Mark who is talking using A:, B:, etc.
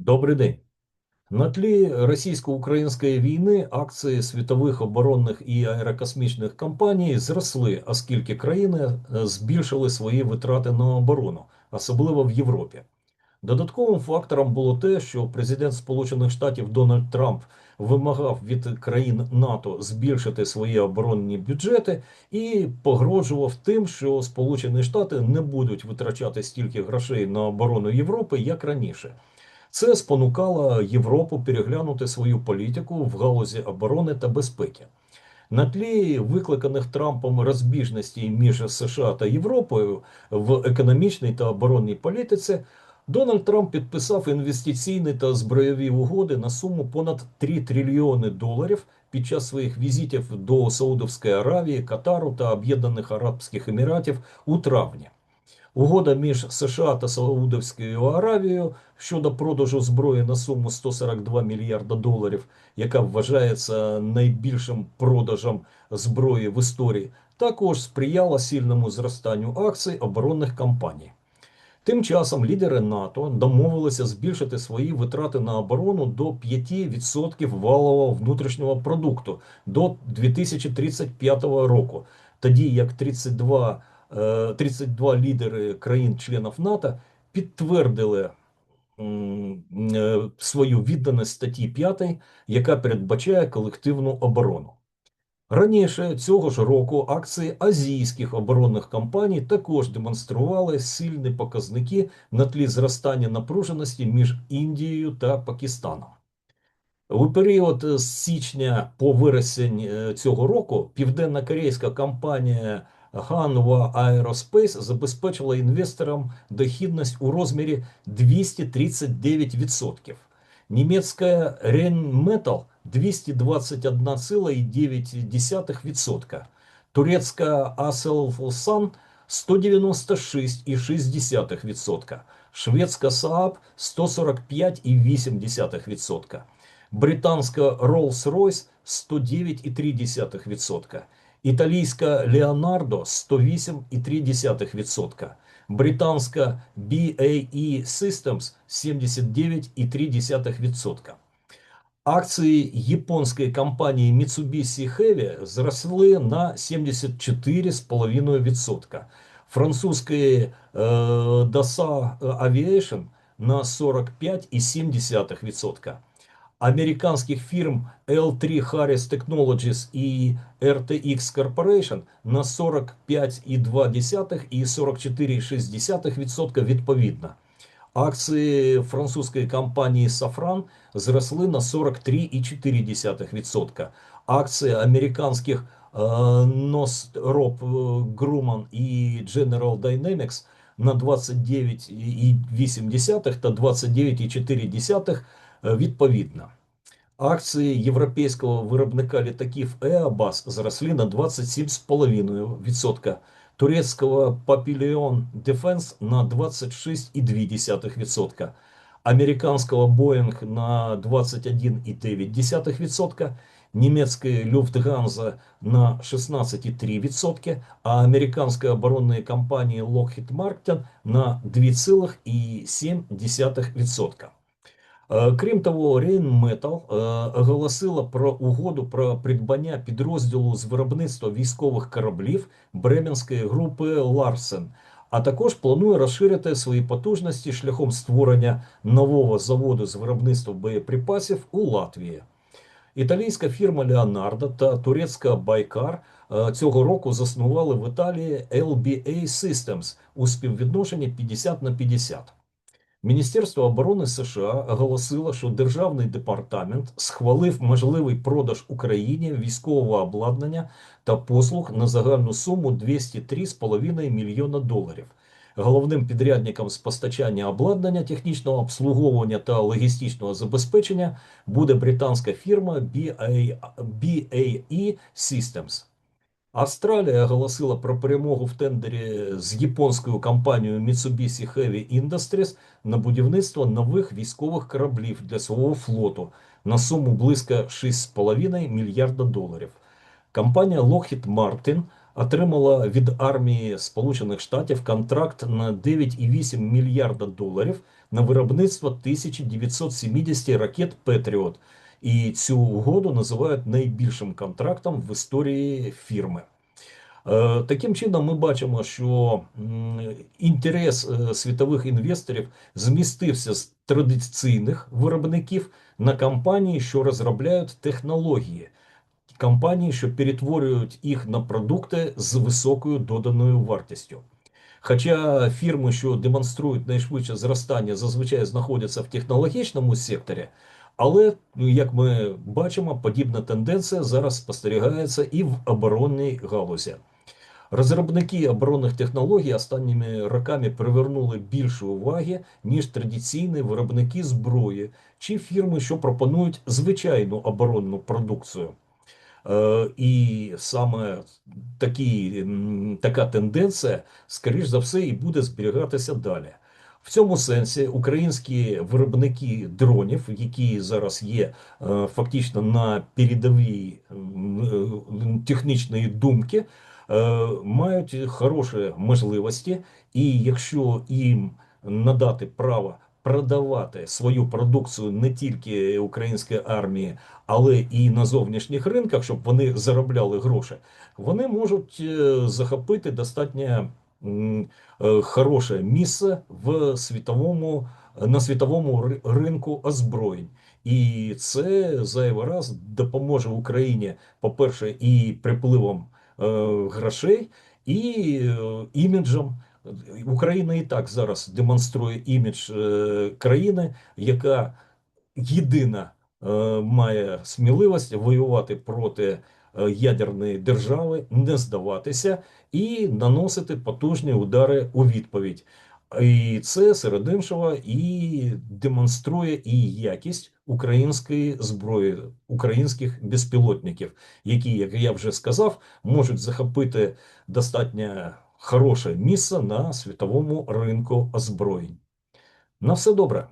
A: Добрий день. На тлі російсько-української війни акції світових оборонних і аерокосмічних компаній зросли, оскільки країни е, збільшили свої витрати на оборону, особливо в Європі. Додатковим фактором було те, що президент Сполучених Штатів Дональд Трамп вимагав від країн НАТО збільшити свої оборонні бюджети і погрожував тим, що Сполучені Штати не будуть витрачати стільки грошей на оборону Європи, як раніше. Це спонукало Європу переглянути свою політику в галузі оборони та безпеки. На тлі викликаних Трампом розбіжностей між США та Європою в економічній та оборонній політиці, Дональд Трамп підписав інвестиційні та збройові угоди на суму понад 3 трильйони доларів під час своїх візитів до Саудовської Аравії, Катару та Об'єднаних Арабських Еміратів у травні. Угода між США та Саудовською Аравією щодо продажу зброї на суму 142 мільярда доларів, яка вважається найбільшим продажем зброї в історії, також сприяла сильному зростанню акцій оборонних компаній. Тим часом лідери НАТО домовилися збільшити свої витрати на оборону до 5% валового внутрішнього продукту до 2035 року, тоді як 32 32 е, лідери країн-членів НАТО підтвердили е, свою відданість статті 5, яка передбачає колективну оборону. Раніше цього ж року акції азійських оборонних компаній також демонстрували сильні показники на тлі зростання напруженості між Індією та Пакистаном. У період з січня по вересень е, цього року південна корейська компанія Hanwha Aerospace забезпечила інвесторам дохідність у розмірі 239%. Німецька Rheinmetall 221,9%. Турецька Aselsan 196,6%. Шведська Saab 145,8%. Британська Rolls-Royce 109,3%. Італійська Leonardo 108,3%, британська BAE Systems 79,3%. Акції японської компанії Mitsubishi Heavy зросли на 74,5%, французької Dassault Aviation на 45,7% американских фирм L3 Harris Technologies и RTX Corporation на 45,2 і 44,6% відповідно. Акції французької компанії Safran зросли на 43,4%. Акції американських Northrop Grumman і General Dynamics на 29,8 та 29,4% Е, Відповідно. Акції європейського виробника літаків Airbus зросли на 27,5%, турецького Papillon Defense на 26,2%, американського Boeing на 21,9%, німецької Lufthansa на 16,3%, а американської оборонної компанії Lockheed Martin на 2,7%. Е, крім того, Рейнметал оголосила про угоду про придбання підрозділу з виробництва військових кораблів Бременської групи Ларсен, а також планує розширити свої потужності шляхом створення нового заводу з виробництва боєприпасів у Латвії. Італійська фірма Leonardo та турецька Байкар е, цього року заснували в Італії LBA Systems у співвідношенні 50 на 50. Міністерство оборони США оголосило, що державний департамент схвалив можливий продаж Україні військового обладнання та послуг на загальну суму 203,5 мільйона доларів. Головним підрядником з постачання обладнання, технічного обслуговування та логістичного забезпечення буде британська фірма BAE Systems. Австралія оголосила про перемогу в тендері з японською компанією Mitsubishi Heavy Industries на будівництво нових військових кораблів для свого флоту на суму близько 6,5 мільярда доларів. Компанія Lockheed Martin отримала від армії Сполучених Штатів контракт на 9,8 мільярда доларів на виробництво 1970 ракет Петріот. І цю угоду називають найбільшим контрактом в історії фірми. Е, Таким чином, ми бачимо, що інтерес е, світових інвесторів змістився з традиційних виробників на компанії, що розробляють технології, компанії, що перетворюють їх на продукти з високою доданою вартістю. Хоча фірми, що демонструють найшвидше зростання, зазвичай знаходяться в технологічному секторі, але, ну, як ми бачимо, подібна тенденція зараз спостерігається і в оборонній галузі. Розробники оборонних технологій останніми роками привернули більше уваги, ніж традиційні виробники зброї чи фірми, що пропонують звичайну оборонну продукцію. Е, І саме такі, така тенденція, скоріш за все, і буде зберігатися далі. В цьому сенсі українські виробники дронів, які зараз є е, фактично на передовій е, технічної думки, е, мають хороші можливості, і якщо їм надати право продавати свою продукцію не тільки українській армії, але і на зовнішніх ринках, щоб вони заробляли гроші, вони можуть захопити достатньо хороше місце в світовому на світовому ринку озброєнь. І це зайвий раз допоможе Україні, по-перше, і припливом е, грошей, і е, іміджем. Україна і так зараз демонструє імідж е, країни, яка єдина е, має сміливість воювати проти е, ядерної держави, не здаватися і наносити потужні удари у відповідь. І це серед іншого і демонструє і якість української зброї, українських безпілотників, які, як я вже сказав, можуть захопити достатньо хороше місце на світовому ринку озброєнь. На все добре.